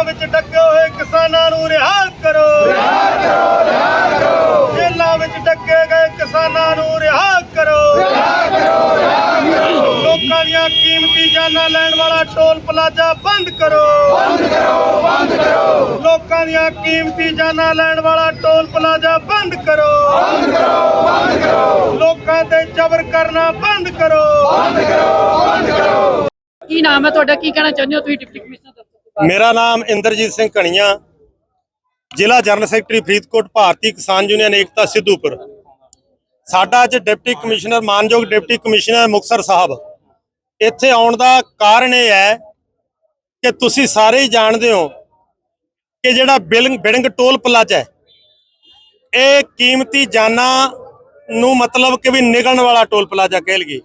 ਜੇਲ੍ਹਾਂ ਵਿੱਚ ਡੱਕੇ ਹੋਏ ਕਿਸਾਨਾਂ ਨੂੰ ਰਿਹਾ ਕਰੋ। ਰਿਹਾ ਕਰੋ ਰਿਹਾ ਕਰੋ ਜੇਲ੍ਹਾਂ ਵਿੱਚ ਡੱਕੇ ਗਏ ਕਿਸਾਨਾਂ ਨੂੰ ਰਿਹਾ ਕਰੋ। ਰਿਹਾ ਕਰੋ ਰਿਹਾ ਕਰੋ ਲੋਕਾਂ ਦੀਆਂ ਕੀਮਤੀ ਜਾਨਾਂ ਲੈਣ ਵਾਲਾ ਟੋਲ ਪਲਾਜ਼ਾ ਬੰਦ ਕਰੋ। ਬੰਦ ਕਰੋ ਬੰਦ ਕਰੋ ਲੋਕਾਂ ਦੀਆਂ ਕੀਮਤੀ ਜਾਨਾਂ ਲੈਣ ਵਾਲਾ ਟੋਲ ਪਲਾਜ਼ਾ ਬੰਦ ਕਰੋ। ਬੰਦ ਕਰੋ ਬੰਦ ਕਰੋ ਲੋਕਾਂ ਤੇ ਜ਼ਬਰ ਕਰਨਾ ਬੰਦ ਕਰੋ। ਕੀ ਨਾਮ ਹੈ ਤੁਹਾਡਾ? ਕੀ ਕਹਿਣਾ ਚਾਹੁੰਦੇ ਹੋ ਤੁਸੀਂ ਡਿਪਟੀ ਕਮਿਸ਼ਨਰ ਮੇਰਾ ਨਾਮ ਇੰਦਰਜੀਤ ਸਿੰਘ ਕਣੀਆਂ, ਜ਼ਿਲ੍ਹਾ ਜਨਰਲ ਸੈਕਟਰੀ ਫਰੀਦਕੋਟ, ਭਾਰਤੀ ਕਿਸਾਨ ਯੂਨੀਅਨ ਏਕਤਾ ਸਿੱਧੂਪੁਰ। ਸਾਡਾ ਅੱਜ ਡਿਪਟੀ ਕਮਿਸ਼ਨਰ, ਮਾਨਯੋਗ ਡਿਪਟੀ ਕਮਿਸ਼ਨਰ ਮੁਕਤਸਰ ਸਾਹਿਬ। ਇੱਥੇ ਆਉਣ ਦਾ ਕਾਰਨ ਇਹ ਹੈ ਕਿ ਤੁਸੀਂ ਸਾਰੇ ਹੀ ਜਾਣਦੇ ਹੋ ਕਿ ਜਿਹੜਾ ਬਿਲਿੰਗ ਬਿਡਿੰਗ ਟੋਲ ਪਲਾਜ਼ਾ ਹੈ, ਇਹ ਕੀਮਤੀ ਜਾਨਾਂ ਨੂੰ ਮਤਲਬ ਕਿ ਵੀ ਨਿਗਲਣ ਵਾਲਾ ਟੋਲ ਪਲਾਜ਼ਾ ਕਹਿ ਲਈਏ।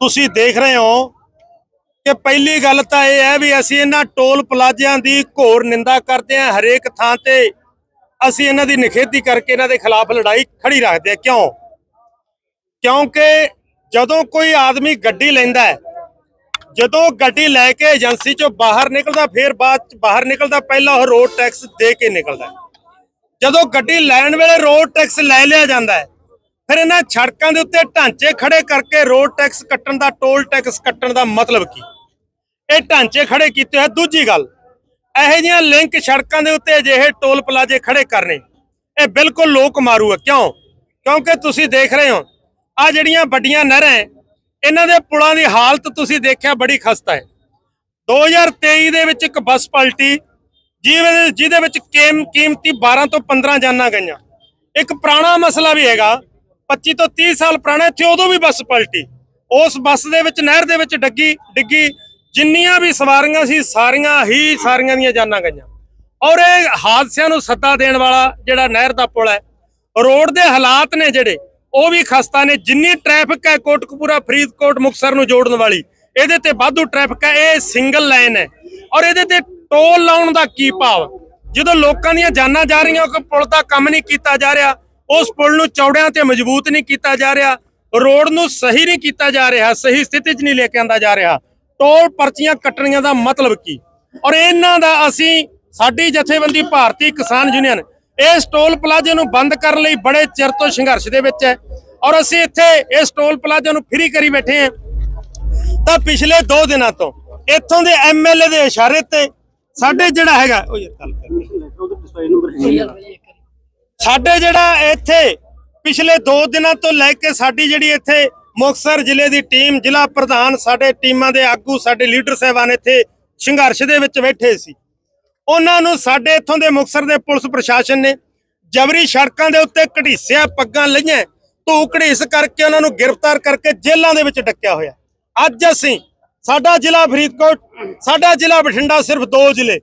ਤੁਸੀਂ ਦੇਖ ਰਹੇ ਹੋ ਕਿ ਪਹਿਲੀ ਗੱਲ ਤਾਂ ਇਹ ਹੈ ਵੀ ਅਸੀਂ ਇਹਨਾਂ ਟੋਲ ਪਲਾਜ਼ਿਆਂ ਦੀ ਘੋਰ ਨਿੰਦਾ ਕਰਦੇ ਹਾਂ, ਹਰੇਕ ਥਾਂ ਤੇ ਅਸੀਂ ਇਹਨਾਂ ਦੀ ਨਿਖੇਧੀ ਕਰਕੇ ਇਹਨਾਂ ਦੇ ਖਿਲਾਫ ਲੜਾਈ ਖੜੀ ਰੱਖਦੇ ਹਾਂ। ਕਿਉਂ? ਕਿਉਂਕਿ ਜਦੋਂ ਕੋਈ ਆਦਮੀ ਗੱਡੀ ਲੈਂਦਾ ਹੈ, ਜਦੋਂ ਗੱਡੀ ਲੈ ਕੇ ਏਜੰਸੀ ਚੋਂ ਬਾਹਰ ਨਿਕਲਦਾ, ਫਿਰ ਬਾਅਦ ਚ ਬਾਹਰ ਨਿਕਲਦਾ, ਪਹਿਲਾਂ ਉਹ ਰੋਡ ਟੈਕਸ ਦੇ ਕੇ ਨਿਕਲਦਾ ਜਦੋਂ ਗੱਡੀ ਲੈਣ ਵੇਲੇ ਰੋਡ ਟੈਕਸ ਲੈ ਲਿਆ ਜਾਂਦਾ ਹੈ ਫਿਰ ਇਹਨਾਂ ਸੜਕਾਂ ਦੇ ਉੱਤੇ ਢਾਂਚੇ ਖੜੇ ਕਰਕੇ ਰੋਡ ਟੈਕਸ ਕੱਟਣ ਦਾ ਟੋਲ ਟੈਕਸ ਕੱਟਣ ਦਾ ਮਤਲਬ ਕੀ? ਇਹ ਢਾਂਚੇ ਖੜੇ ਕੀਤੇ ਹੋਏ ਦੂਜੀ ਗੱਲ, ਇਹੋ ਜਿਹੀਆਂ ਲਿੰਕ ਸੜਕਾਂ ਦੇ ਉੱਤੇ ਅਜਿਹੇ ਟੋਲ ਪਲਾਜ਼ੇ ਖੜੇ ਕਰਨੇ, ਇਹ ਬਿਲਕੁਲ ਲੋਕ ਮਾਰੂ ਹੈ ਕਿਉਂ? ਕਿਉਂਕਿ ਤੁਸੀਂ ਦੇਖ ਰਹੇ ਹੋ ਆ ਜਿਹੜੀਆਂ ਵੱਡੀਆਂ ਨਹਿਰਾਂ ਇਹਨਾਂ ਦੇ ਪੁਲਾਂ ਦੀ ਹਾਲਤ ਤੁਸੀਂ ਦੇਖਿਆ ਬੜੀ ਖਸਤਾ ਹੈ 2023 ਦੇ ਵਿੱਚ ਇੱਕ ਬੱਸ ਪਲਟੀ, ਜਿਹਦੇ ਜਿਹਦੇ ਵਿੱਚ ਕੀਮ ਕੀਮਤੀ 12 ਤੋਂ 15 ਜਾਨਾਂ ਗਈਆਂ। ਇੱਕ ਪੁਰਾਣਾ ਮਸਲਾ ਵੀ ਹੈਗਾ 25 ਤੋਂ 30 ਸਾਲ ਪੁਰਾਣਾ ਇੱਥੇ ਉਦੋਂ ਵੀ ਬੱਸ ਪਲਟੀ। ਉਸ ਬੱਸ ਦੇ ਵਿੱਚ, ਨਹਿਰ ਦੇ ਵਿੱਚ ਡੱਗੀ, ਡਿੱਗੀ। ਜਿੰਨੀਆਂ ਵੀ ਸਵਾਰੀਆਂ ਸੀ, ਸਾਰੀਆਂ ਹੀ ਸਾਰੀਆਂ ਦੀਆਂ ਜਾਨਾਂ ਗਈਆਂ। ਔਰ ਇਹ ਹਾਦਸਿਆਂ ਨੂੰ ਸੱਦਾ ਦੇਣ ਵਾਲਾ ਜਿਹੜਾ ਨਹਿਰ ਦਾ ਪੁਲ ਹੈ, ਰੋਡ ਦੇ ਹਾਲਾਤ ਨੇ ਜਿਹੜੇ, ਉਹ ਵੀ ਖਸਤਾ ਨੇ। ਜਿੰਨੀ ਟ੍ਰੈਫਿਕ ਹੈ ਕੋਟਕਪੂਰਾ, ਫਰੀਦਕੋਟ ਮੁਕਸਰ ਨੂੰ ਜੋੜਨ ਵਾਲੀ, ਇਹਦੇ ਤੇ ਵਾਧੂ ਟ੍ਰੈਫਿਕ ਹੈ, ਇਹ ਸਿੰਗਲ ਲਾਈਨ ਹੈ। ਔਰ ਇਹਦੇ ਤੇ ਟੋਲ ਲਾਉਣ ਦਾ ਕੀ ਭਾਵ? ਜਦੋਂ ਲੋਕਾਂ ਦੀਆਂ ਜਾਨਾਂ ਜਾ ਰਹੀਆਂ ਕਿ ਪੁਲ ਦਾ ਕੰਮ ਨਹੀਂ ਕੀਤਾ ਜਾ ਰਿਹਾ ਉਸ ਪੁਲ ਨੂੰ ਚੌੜਿਆਂ ਤੇ ਮਜ਼ਬੂਤ ਨਹੀਂ ਕੀਤਾ ਜਾ ਰਿਹਾ, ਰੋਡ ਨੂੰ ਸਹੀ ਨਹੀਂ ਕੀਤਾ ਜਾ ਰਿਹਾ, ਸਹੀ ਸਥਿਤੀ 'ਚ ਨਹੀਂ ਲੈ ਕੇ ਆਂਦਾ ਜਾ ਰਿਹਾ। ਟੋਲ ਪਰਚੀਆਂ ਕੱਟਣੀਆਂ ਦਾ ਮਤਲਬ ਕੀ? ਔਰ ਇਹਨਾਂ ਦਾ ਅਸੀਂ, ਸਾਡੀ ਜਥੇਬੰਦੀ ਭਾਰਤੀ ਕਿਸਾਨ ਯੂਨੀਅਨ, ਇਸ ਟੋਲ ਪਲਾਜ਼ੇ ਨੂੰ ਬੰਦ ਕਰਨ ਲਈ ਬੜੇ ਚਿਰ ਤੋਂ ਸੰਘਰਸ਼ ਦੇ ਵਿੱਚ ਹੈ। ਔਰ ਅਸੀਂ ਇੱਥੇ ਇਸ ਟੋਲ ਪਲਾਜ਼ੇ ਨੂੰ ਫ੍ਰੀ ਕਰੀ ਬੈਠੇ ਹਾਂ। ਤਾਂ ਪਿਛਲੇ 2 ਦਿਨਾਂ ਤੋਂ ਇੱਥੋਂ ਦੇ ਐਮਐਲਏ ਦੇ ਇਸ਼ਾਰੇ ਤੇ ਸਾਡੇ ਜਿਹੜਾ ਹੈਗਾ ਉਹ ਯਾਰ ਗੱਲ ਕਰ। ਸਾਡੇ ਜਿਹੜਾ ਇੱਥੇ ਪਿਛਲੇ 2 ਦਿਨਾਂ ਤੋਂ ਲੈ ਕੇ ਸਾਡੀ ਜਿਹੜੀ ਇੱਥੇ ਮੁਕਤਸਰ ਜ਼ਿਲ੍ਹੇ ਦੀ ਟੀਮ, ਜ਼ਿਲ੍ਹਾ ਪ੍ਰਧਾਨ ਸਾਡੇ ਟੀਮਾਂ ਦੇ ਆਗੂ, ਸਾਡੇ ਲੀਡਰ ਸਾਹਿਬਾਨ ਇੱਥੇ ਸੰਘਰਸ਼ ਦੇ ਵਿੱਚ ਬੈਠੇ ਸੀ। ਉਹਨਾਂ ਨੂੰ ਸਾਡੇ ਇੱਥੋਂ ਦੇ ਮੁਕਤਸਰ ਦੇ ਪੁਲਿਸ ਪ੍ਰਸ਼ਾਸਨ ਨੇ ਜਬਰੀ ਸੜਕਾਂ ਦੇ ਉੱਤੇ ਘੜੀਸਿਆ ਪੱਗਾਂ ਲਈਆਂ। ਧੂ ਘੜੀਸ ਕਰਕੇ ਉਹਨਾਂ ਨੂੰ ਗ੍ਰਿਫਤਾਰ ਕਰਕੇ ਜੇਲ੍ਹਾਂ ਦੇ ਵਿੱਚ ਡੱਕਿਆ ਹੋਇਆ। ਅੱਜ ਅਸੀਂ ਸਾਡਾ ਜ਼ਿਲ੍ਹਾ ਫਰੀਦਕੋਟ, ਸਾਡਾ ਜ਼ਿਲ੍ਹਾ ਬਠਿੰਡਾ ਸਿਰਫ ਦੋ ਜ਼ਿਲ੍ਹੇ।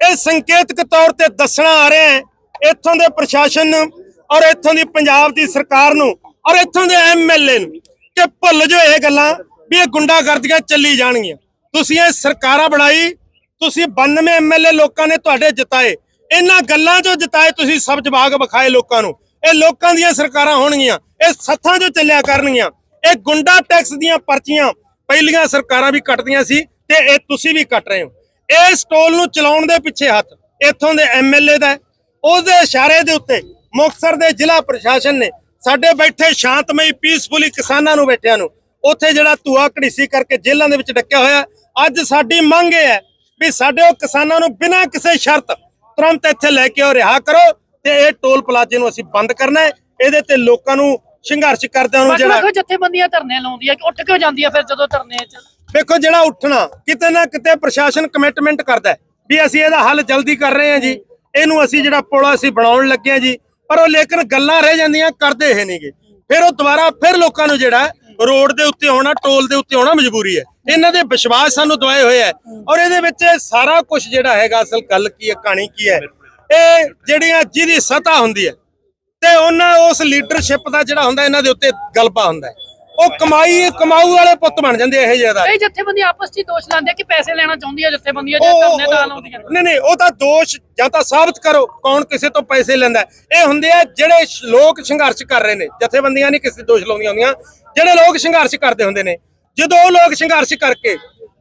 ਇਹ ਸੰਕੇਤਕ ਤੌਰ ਤੇ ਦੱਸਣਾ ਆ ਰਿਹਾ ਹੈ ਇੱਥੋਂ ਦੇ ਪ੍ਰਸ਼ਾਸਨ ਨੂੰ ਔਰ ਇੱਥੋਂ ਦੀ ਪੰਜਾਬ ਦੀ ਸਰਕਾਰ ਨੂੰ ਔਰ ਇੱਥੋਂ ਦੇ ਐਮਐਲਏ ਨੂੰ ਕਿ ਭੁੱਲ ਜੋ ਇਹ ਗੱਲਾਂ ਵੀ ਇਹ ਗੁੰਡਾਗਰਦੀਆਂ ਚੱਲੀ ਜਾਣਗੀਆਂ। ਤੁਸੀਂ ਇਹ ਸਰਕਾਰਾਂ ਬਣਾਈ, ਤੁਸੀਂ 92 ਐਮਐਲਏ ਲੋਕਾਂ ਨੇ ਤੁਹਾਡੇ ਜਿਤਾਏ। ਇਹਨਾਂ ਗੱਲਾਂ 'ਚੋਂ ਜਿਤਾਏ ਤੁਸੀਂ ਸਬਜ਼ ਜਵਾਗ ਵਿਖਾਏ ਲੋਕਾਂ ਨੂੰ। ਇਹ ਲੋਕਾਂ ਦੀਆਂ ਸਰਕਾਰਾਂ ਹੋਣਗੀਆਂ, ਇਹ ਸੱਥਾਂ 'ਚੋਂ ਚੱਲਿਆ ਕਰਨਗੀਆਂ। ਇਹ ਗੁੰਡਾ ਟੈਕਸ ਦੀਆਂ ਪਰਚੀਆਂ ਪਹਿਲੀਆਂ ਸਰਕਾਰਾਂ ਵੀ ਕੱਟਦੀਆਂ ਸੀ ਤੇ ਇਹ ਤੁਸੀਂ ਵੀ ਕੱਟ ਰਹੇ ਹੋ। ਇਸ ਟੋਲ ਨੂੰ ਚਲਾਉਣ ਦੇ ਪਿੱਛੇ ਹੱਥ ਇੱਥੋਂ ਦੇ ਐਮਐਲਏ ਦਾ ਹੈ। ਉਹਦੇ ਇਸ਼ਾਰੇ ਦੇ ਉੱਤੇ ਮੁਕਤਸਰ ਦੇ ਜ਼ਿਲ੍ਹਾ ਪ੍ਰਸ਼ਾਸਨ ਨੇ ਸਾਡੇ ਬੈਠੇ ਸ਼ਾਂਤਮਈ ਪੀਸਫੁਲੀ ਕਿਸਾਨਾਂ ਨੂੰ ਬੈਠਿਆਂ ਨੂੰ ਉੱਥੇ ਜਿਹੜਾ ਧੂਆ ਘੜੀਸੀ ਕਰਕੇ ਜੇਲ੍ਹਾਂ ਦੇ ਵਿੱਚ ਡੱਕਿਆ ਹੋਇਆ ਅੱਜ ਸਾਡੀ ਮੰਗ ਇਹ ਹੈ ਵੀ ਸਾਡੇ ਉਹ ਕਿਸਾਨਾਂ ਨੂੰ ਬਿਨਾਂ ਕਿਸੇ ਸ਼ਰਤ ਤੁਰੰਤ ਇੱਥੇ ਲੈ ਕੇ ਉਹ ਰਿਹਾ ਕਰੋ ਤੇ ਇਹ ਟੋਲ ਪਲਾਜ਼ੇ ਨੂੰ ਅਸੀਂ ਬੰਦ ਕਰਨਾ ਹੈ ਇਹਦੇ ਤੇ ਲੋਕਾਂ ਨੂੰ ਸੰਘਰਸ਼ ਕਰਦਿਆਂ ਨੂੰ ਜਿਹੜਾ ਵੱਖ ਜਥੇਬੰਦੀਆਂ ਧਰਨੇ ਲਾਉਂਦੀਆਂ ਕਿ ਉੱਠ ਕਿਉਂ ਜਾਂਦੀਆਂ ਫਿਰ ਜਦੋਂ ਧਰਨੇ ਚ ਵੇਖੋ ਜਿਹੜਾ ਉੱਠਣਾ ਕਿਤੇ ਨਾ ਕਿਤੇ ਪ੍ਰਸ਼ਾਸਨ ਕਮਿਟਮੈਂਟ ਕਰਦਾ ਵੀ ਅਸੀਂ ਇਹਦਾ ਹੱਲ ਜਲਦੀ ਕਰ ਰਹੇ ਹਾਂ ਜੀ ਇਹਨੂੰ ਅਸੀਂ ਜਿਹੜਾ ਪੁਲ ਅਸੀਂ ਬਣਾਉਣ ਲੱਗੇ ਹਾਂ ਜੀ, ਪਰ ਉਹ ਲੇਕਿਨ ਗੱਲਾਂ ਰਹਿ ਜਾਂਦੀਆਂ, ਕਰਦੇ ਹੈ ਨਹੀਂਗੇ ਫਿਰ ਉਹ ਦੁਬਾਰਾ ਫਿਰ ਲੋਕਾਂ ਨੂੰ ਜਿਹੜਾ ਰੋਡ ਦੇ ਉੱਤੇ ਆਉਣਾ, ਟੋਲ ਦੇ ਉੱਤੇ ਆਉਣਾ ਮਜਬੂਰੀ ਹੈ। ਇਹਨਾਂ ਦੇ ਵਿਸ਼ਵਾਸ ਸਾਨੂੰ ਦਵਾਏ ਹੋਏ ਹੈ। ਔਰ ਇਹਦੇ ਵਿੱਚ ਸਾਰਾ ਕੁਝ ਜਿਹੜਾ ਹੈਗਾ, ਅਸਲ ਗੱਲ ਕੀ ਹੈ, ਕਹਾਣੀ ਕੀ ਹੈ, ਇਹ ਜਿਹੜੀਆਂ ਜਿਹਦੀ ਸਤਾ ਹੁੰਦੀ ਹੈ, ਤੇ ਉਹਨਾਂ ਉਸ ਲੀਡਰਸ਼ਿਪ ਦਾ ਜਿਹੜਾ ਹੁੰਦਾ, ਇਹਨਾਂ ਦੇ ਉੱਤੇ ਗਲਬਾ ਹੁੰਦਾ ਹੈ। ਉਹ ਕਮਾਈ ਕਮਾਊ ਵਾਲੇ ਪੁੱਤ ਬਣ ਜਾਂਦੇ ਇਹੋ ਜਿਹੇ ਦਾ। ਕਈ ਜਥੇਬੰਦੀਆਂ ਆਪਸ 'ਚ ਹੀ ਦੋਸ਼ ਲਾਉਂਦੇ ਕਿ ਪੈਸੇ ਲੈਣਾ ਚਾਹੁੰਦੀਆਂ ਜਥੇਬੰਦੀਆਂ ਜੇ ਧਰਨੇ ਉਹ- ਲਾਉਂਦੀਆਂ ਨਹੀਂ ਨਹੀਂ ਉਹ ਤਾਂ ਦੋਸ਼ ਜਾਂ ਤਾਂ ਸਾਬਤ ਕਰੋ ਕੌਣ ਕਿਸੇ ਤੋਂ ਪੈਸੇ ਲੈਂਦਾ। ਇਹ ਹੁੰਦੇ ਆ ਜਿਹੜੇ ਲੋਕ ਸੰਘਰਸ਼ ਕਰ ਰਹੇ ਨੇ। ਜਥੇਬੰਦੀਆਂ ਨਹੀਂ ਕਿਸੇ ਦੋਸ਼ ਲਾਉਂਦੀਆਂ ਹੁੰਦੀਆਂ। ਜਿਹੜੇ ਲੋਕ ਸੰਘਰਸ਼ ਕਰਦੇ ਹੁੰਦੇ ਨੇ। ਜਦੋਂ ਉਹ ਲੋਕ ਸੰਘਰਸ਼ ਕਰਕੇ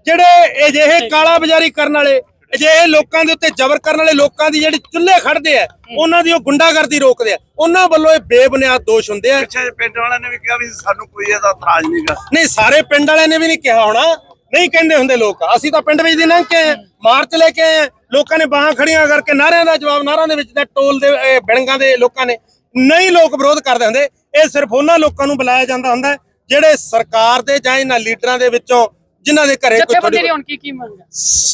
ਜਿਹੜੇ ਅਜਿਹੇ ਕਾਲਾ ਬਾਜ਼ਾਰੀ ਕਰਨ ਵਾਲੇ ਇਹ ਲੋਕਾਂ ਦੇ ਉੱਤੇ ਜ਼ਬਰ ਕਰਨ ਵਾਲੇ ਲੋਕਾਂ ਦੀ ਜਿਹੜੀ ਚੁੱਲ੍ਹੇ ਖੜਦੇ ਆ ਉਹਨਾਂ ਦੀ ਉਹ ਗੁੰਡਾਗਰਦੀ ਰੋਕਦੇ ਆ ਉਹਨਾਂ ਵੱਲੋਂ ਇਹ ਬੇਬੁਨਿਆਦ ਦੋਸ਼ ਹੁੰਦੇ ਆ। ਪਿੱਛੇ ਪਿੰਡ ਵਾਲਿਆਂ ਨੇ ਵੀ ਕਿਹਾ ਵੀ ਸਾਨੂੰ ਕੋਈ ਇਹਦਾ ਇਤਰਾਜ਼ ਨਹੀਂਗਾ ਨਹੀਂ ਸਾਰੇ ਪਿੰਡ ਵਾਲਿਆਂ ਨੇ ਵੀ ਨਹੀਂ ਕਿਹਾ ਹੋਣਾ। ਨਹੀਂ ਕਹਿੰਦੇ ਹੁੰਦੇ ਲੋਕ। ਅਸੀਂ ਤਾਂ ਪਿੰਡ ਵਿੱਚ ਦੀ ਲੰਘ ਕੇ ਮਾਰਚ ਲੈ ਕੇ ਆਏ। ਲੋਕਾਂ ਨੇ ਬਾਹਾਂ ਖੜੀਆਂ ਕਰਕੇ ਨਾਰਿਆਂ ਦਾ ਜਵਾਬ ਨਾਰਿਆਂ ਦੇ ਵਿੱਚ ਤਾਂ ਟੋਲ ਦੇ ਬਿਲਡਿੰਗਾਂ ਦੇ ਲੋਕਾਂ ਨੇ ਨਹੀਂ ਲੋਕ ਵਿਰੋਧ ਕਰਦੇ ਹੁੰਦੇ। ਇਹ ਸਿਰਫ ਉਹਨਾਂ ਲੋਕਾਂ ਨੂੰ ਬੁਲਾਇਆ ਜਾਂਦਾ ਹੁੰਦਾ ਜਿਹੜੇ ਸਰਕਾਰ ਦੇ ਜਾਂ ਇਹਨਾਂ ਲੀਡਰਾਂ ਦੇ ਵਿੱਚੋਂ ਜਿਨ੍ਹਾਂ ਦੇ ਘਰੇ ਕੋਈ ਜਥੇਬੰਦੀ ਦੀ ਹੁਣ ਕੀ ਕੀ ਮੰਗ ਹੈ?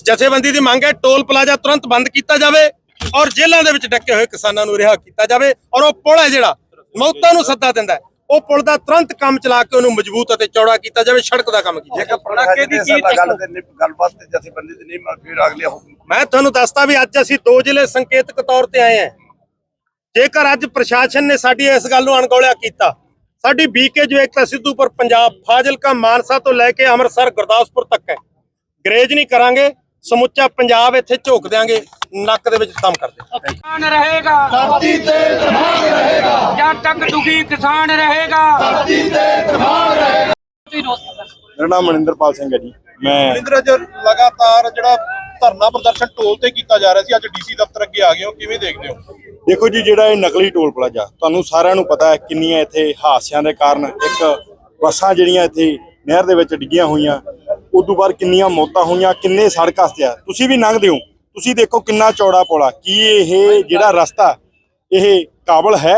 ਜਥੇਬੰਦੀ ਦੀ ਮੰਗ ਹੈ ਟੋਲ ਪਲਾਜ਼ਾ ਤੁਰੰਤ ਬੰਦ ਕੀਤਾ ਜਾਵੇ ਔਰ ਜੇਲ੍ਹਾਂ ਦੇ ਵਿੱਚ ਡੱਕੇ ਹੋਏ ਕਿਸਾਨਾਂ ਨੂੰ ਰਿਹਾ ਕੀਤਾ ਜਾਵੇ ਔਰ ਉਹ ਪੁਲ ਹੈ ਜਿਹੜਾ ਮੌਤਾਂ ਨੂੰ ਸੱਦਾ ਦਿੰਦਾ ਉਹ ਪੁਲ ਦਾ ਤੁਰੰਤ ਕੰਮ ਚਲਾ ਕੇ ਉਹਨੂੰ ਮਜ਼ਬੂਤ ਅਤੇ ਚੌੜਾ ਕੀਤਾ ਜਾਵੇ ਸੜਕ ਦਾ ਕੰਮ ਕੀਤਾ ਜਾਵੇ। ਜੇਕਰ ਪ੍ਰਸ਼ਾਸਨ ਦੀ ਸਲਾਹ ਗੱਲ ਤੇ ਗੱਲਬਾਤ ਤੇ ਜਥੇਬੰਦੀ ਦੀ ਨਹੀਂ ਮੈਂ ਫਿਰ ਅਗਲੇ ਹੁਕਮ ਮੈਂ ਤੁਹਾਨੂੰ ਦੱਸਦਾ ਵੀ ਅੱਜ ਅਸੀਂ ਦੋ ਜ਼ਿਲ੍ਹੇ ਸੰਕੇਤਕ ਤੌਰ ਤੇ ਆਏ ਹਾਂ। ਜੇਕਰ ਅੱਜ ਪ੍ਰਸ਼ਾਸਨ ਨੇ ਸਾਡੀ ਇਸ ਗੱਲ ਨੂੰ ਅਣਗੌਲਿਆ ਕੀਤਾ ਸਾਡੀ ਬੀਕੇ ਜੋ ਇੱਕ ਤਾਂ ਸਿੱਧੂਪੁਰ ਪੰਜਾਬ ਫਾਜ਼ਿਲਕਾ ਮਾਨਸਾ ਤੋਂ ਲੈ ਕੇ ਅੰਮ੍ਰਿਤਸਰ ਗੁਰਦਾਸਪੁਰ ਤੱਕ ਹੈ। ਗਰੇਜ ਨਹੀਂ ਕਰਾਂਗੇ ਸਮੁੱਚਾ ਪੰਜਾਬ ਇੱਥੇ ਝੋਕ ਦੇਾਂਗੇ ਨੱਕ ਦੇ ਵਿੱਚ ਦਮ ਕਰ ਦੇ ਕਿਸਾਨ ਰਹੇਗਾ। ਧਰਤੀ ਤੇ ਕਿਸਾਨ ਰਹੇਗਾ। ਜਦ ਤੱਕ ਦੁਖੀ ਕਿਸਾਨ ਰਹੇਗਾ। ਧਰਤੀ ਤੇ ਕਿਸਾਨ ਰਹੇਗਾ। ਮੇਰਾ ਨਾਮ ਮਨਿੰਦਰਪਾਲ ਸਿੰਘ ਹੈ ਜੀ। ਮੈਂ ਮਨਿੰਦਰ ਜੀ ਲਗਾਤਾਰ ਜਿਹੜਾ ਧਰਨਾ ਪ੍ਰਦਰਸ਼ਨ ਟੋਲ ਤੇ ਕੀਤਾ ਜਾ ਰਿਹਾ ਸੀ। ਅੱਜ ਡੀਸੀ ਦਫ਼ਤਰ ਅੱਗੇ ਆ ਗਏ ਹੋ। ਕਿਵੇਂ ਦੇਖਦੇ ਹੋ? ਦੇਖੋ ਜੀ, ਜਿਹੜਾ ਇਹ ਨਕਲੀ ਟੋਲ ਪਲਾਜ਼ਾ, ਤੁਹਾਨੂੰ ਸਾਰਿਆਂ ਨੂੰ ਪਤਾ ਹੈ ਕਿੰਨੀਆਂ ਇੱਥੇ ਹਾਦਸਿਆਂ ਦੇ ਕਾਰਨ ਇੱਕ ਬੱਸਾਂ ਜਿਹੜੀਆਂ ਇੱਥੇ ਨਹਿਰ ਦੇ ਵਿੱਚ ਡਿੱਗੀਆਂ ਹੋਈਆਂ, ਉਦੋਂ ਬਾਅਦ ਕਿੰਨੀਆਂ ਮੌਤਾਂ ਹੋਈਆਂ, ਕਿੰਨੇ ਸੜਕ ਹਾਦਸੇ ਤੁਸੀਂ ਵੀ ਲੰਘਦੇ ਹੋ। ਤੁਸੀਂ ਦੇਖੋ ਕਿੰਨਾ ਚੌੜਾ ਪੁਲ, ਕੀ ਇਹ ਜਿਹੜਾ ਰਸਤਾ, ਇਹ ਕਾਬਲ ਹੈ?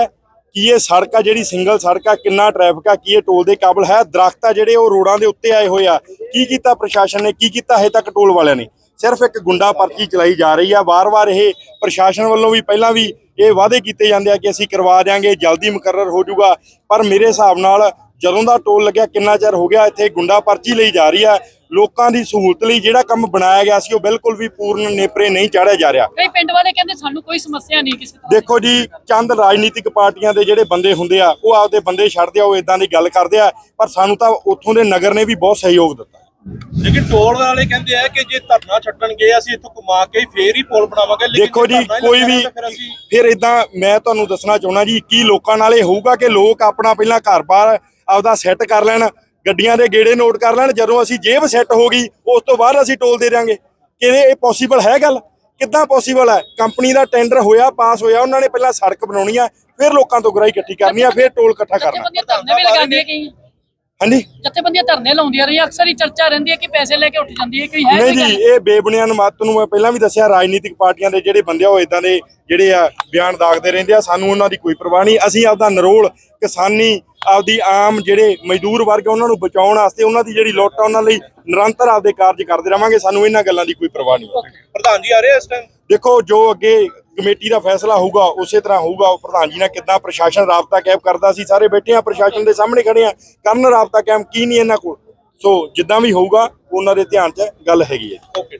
ਕੀ ਇਹ ਸੜਕ ਆ ਜਿਹੜੀ ਸਿੰਗਲ ਸੜਕ ਆ? ਕਿੰਨਾ ਟ੍ਰੈਫਿਕ ਆ? ਕੀ ਇਹ ਟੋਲ ਦੇ ਕਾਬਲ ਹੈ? ਦਰਖਤ ਆ ਜਿਹੜੇ ਉਹ ਰੋਡਾਂ ਦੇ ਉੱਤੇ ਆਏ ਹੋਏ ਆ। ਕੀ ਕੀਤਾ ਪ੍ਰਸ਼ਾਸਨ ਨੇ? ਕੀ ਕੀਤਾ ਹਜੇ ਤੱਕ ਟੋਲ ਵਾਲਿਆਂ ਨੇ? ਸਿਰਫ ਇੱਕ ਗੁੰਡਾ ਪਰਚੀ ਚਲਾਈ ਜਾ ਰਹੀ ਆ। ਵਾਰ-ਵਾਰ ਇਹ ਪ੍ਰਸ਼ਾਸਨ ਵੱਲੋਂ ਵੀ ਪਹਿਲਾਂ ਵੀ ਇਹ ਵਾਅਦੇ ਕੀਤੇ ਜਾਂਦੇ ਆ ਕਿ ਅਸੀਂ ਕਰਵਾ ਦਿਆਂਗੇ, ਜਲਦੀ ਮੁਕਰਰ ਹੋ ਜਾਊਗਾ। ਪਰ ਮੇਰੇ ਹਿਸਾਬ ਨਾਲ ਜਦੋਂ ਦਾ ਟੋਲ ਲੱਗਿਆ, ਕਿੰਨਾ ਚਿਰ ਹੋ ਗਿਆ ਇੱਥੇ ਗੁੰਡਾ ਪਰਚੀ ਲਈ ਜਾ ਰਹੀ ਆ? ਲੋਕਾਂ ਦੀ ਸਹੂਲਤ ਲਈ ਜਿਹੜਾ ਕੰਮ ਬਣਾਇਆ ਗਿਆ ਸੀ ਉਹ ਬਿਲਕੁਲ ਵੀ ਪੂਰਨ ਨੇਪਰੇ ਨਹੀਂ ਚਾੜਿਆ ਜਾ ਰਿਹਾ। ਕਈ ਪਿੰਡ ਵਾਲੇ ਕਹਿੰਦੇ ਸਾਨੂੰ ਕੋਈ ਸਮੱਸਿਆ ਨਹੀਂ ਕਿਸੇ ਤਰ੍ਹਾਂ ਦੇਖੋ ਜੀ ਚੰਦ ਰਾਜਨੀਤਿਕ ਪਾਰਟੀਆਂ ਦੇ ਜਿਹੜੇ ਬੰਦੇ ਹੁੰਦੇ ਆ ਉਹ ਆਪਦੇ ਬੰਦੇ ਛੱਡਦੇ ਆ ਉਹ ਇਦਾਂ ਦੀ ਗੱਲ ਕਰਦੇ ਆ ਪਰ ਸਾਨੂੰ ਤਾਂ ਉੱਥੋਂ ਦੇ ਨਗਰ ਨੇ ਵੀ ਬਹੁਤ ਸਹਿਯੋਗ ਦਿੱਤਾ। ਲੇਕਿਨ ਟੋਲ ਵਾਲੇ ਕਹਿੰਦੇ ਆ ਕਿ ਜੇ ਧਰਨਾ ਛੱਡਣਗੇ ਅਸੀਂ ਇੱਥੋਂ ਘੁਮਾ ਕੇ ਹੀ ਫੇਰ ਹੀ ਪੁਲ ਬਣਾਵਾਂਗੇ ਲੇਕਿਨ ਦੇਖੋ ਜੇ ਕੋਈ ਵੀ ਫਿਰ ਇਦਾਂ ਮੈਂ ਤੁਹਾਨੂੰ ਦੱਸਣਾ ਚਾਹੁੰਦਾ ਜੀ ਕੀ ਲੋਕਾਂ ਨਾਲ ਇਹ ਹੋਊਗਾ ਕਿ ਲੋਕ ਆਪਣਾ ਪਹਿਲਾਂ ਘਰ-ਬਾਰ ਆਪਦਾ ਸੈੱਟ ਕਰ ਲੈਣ ਗੱਡੀਆਂ ਦੇ ਗੇੜੇ ਨੋਟ ਕਰ ਲੈਣ, ਜਦੋਂ ਅਸੀਂ ਜੇਬ ਸੈੱਟ ਹੋ ਗਈ, ਉਸ ਤੋਂ ਬਾਅਦ ਅਸੀਂ ਟੋਲ ਦੇ ਦਿਆਂਗੇ। ਕਿ ਇਹ ਪੋਸੀਬਲ ਹੈ ਗੱਲ? ਕਿੱਦਾਂ ਪੋਸੀਬਲ ਹੈ? ਕੰਪਨੀ ਦਾ ਟੈਂਡਰ ਹੋਇਆ ਪਾਸ ਹੋਇਆ, ਉਹਨਾਂ ਨੇ ਪਹਿਲਾਂ ਸੜਕ ਬਣਾਉਣੀ ਆ, ਫਿਰ ਲੋਕਾਂ ਤੋਂ ਗਰਾਈ ਇਕੱਠੀ ਕਰਨੀ ਆ, ਫਿਰ ਟੋਲ ਇਕੱਠਾ ਕਰਨਾ। ਹਾਂਜੀ। ਜਥੇਬੰਦੀਆਂ ਧਰਨੇ ਲਾਉਂਦੀਆਂ ਰਹੀਆਂ ਅਕਸਰ ਹੀ ਚਰਚਾ ਰਹਿੰਦੀ ਹੈ ਕਿ ਪੈਸੇ ਲੈ ਕੇ ਉੱਠ ਜਾਂਦੀ ਹੈ ਕੋਈ ਹੈ ਨਹੀਂ ਜੀ ਇਹ ਬੇਬੁਨਿਆਦ ਮਤ ਨੂੰ ਮੈਂ ਪਹਿਲਾਂ ਵੀ ਦੱਸਿਆ ਰਾਜਨੀਤਿਕ ਪਾਰਟੀਆਂ ਦੇ ਜਿਹੜੇ ਬੰਦੇ ਉਹ ਇਦਾਂ ਦੇ ਜਿਹੜੇ ਆ ਬਿਆਨ ਦਾਗਦੇ ਰਹਿੰਦੇ ਆ ਸਾਨੂੰ ਉਹਨਾਂ ਦੀ ਕੋਈ ਪਰਵਾਹ ਨਹੀਂ। ਅਸੀਂ ਆਪਦਾ ਨਰੋਲ ਕਿਸਾਨੀ ਆਪਦੀ ਆਮ ਜਿਹੜੇ ਮਜ਼ਦੂਰ ਵਰਗ ਉਹਨਾਂ ਨੂੰ ਬਚਾਉਣ ਵਾਸਤੇ ਉਹਨਾਂ ਦੀ ਜਿਹੜੀ ਲੁੱਟ ਆ ਉਹਨਾਂ ਲਈ ਨਿਰੰਤਰ ਆਪਦੇ ਕਾਰਜ ਕਰਦੇ ਰਵਾਂਗੇ ਸਾਨੂੰ ਇਹਨਾਂ ਗੱਲਾਂ ਦੀ ਕੋਈ ਪਰਵਾਹ ਨਹੀਂ। ਪ੍ਰਧਾਨ ਜੀ ਆ ਰਹੇ ਆ ਇਸ ਟਾਈਮ ਦੇਖੋ ਜੋ ਅੱਗੇ ਕਮੇਟੀ ਦਾ ਫੈਸਲਾ ਹੋਊਗਾ, ਉਸੇ ਤਰ੍ਹਾਂ ਹੋਊਗਾ, ਉਹ ਪ੍ਰਧਾਨ ਜੀ ਨਾਲ ਕਿੱਦਾਂ ਪ੍ਰਸ਼ਾਸਨ ਰਾਬਤਾ ਕਾਇਮ ਕਰਦਾ ਸੀ, ਸਾਰੇ ਬੈਠੇ ਆ, ਪ੍ਰਸ਼ਾਸਨ ਦੇ ਸਾਹਮਣੇ ਖੜੇ ਆ, ਕਰਨ ਰਾਬਤਾ ਕਾਇਮ ਕੀ ਨਹੀਂ ਇਹਨਾਂ ਕੋਲ? ਸੋ ਜਿੱਦਾਂ ਵੀ ਹੋਊਗਾ, ਉਹਨਾਂ ਦੇ ਧਿਆਨ 'ਚ ਗੱਲ ਹੈਗੀ ਹੈ ਓਕੇ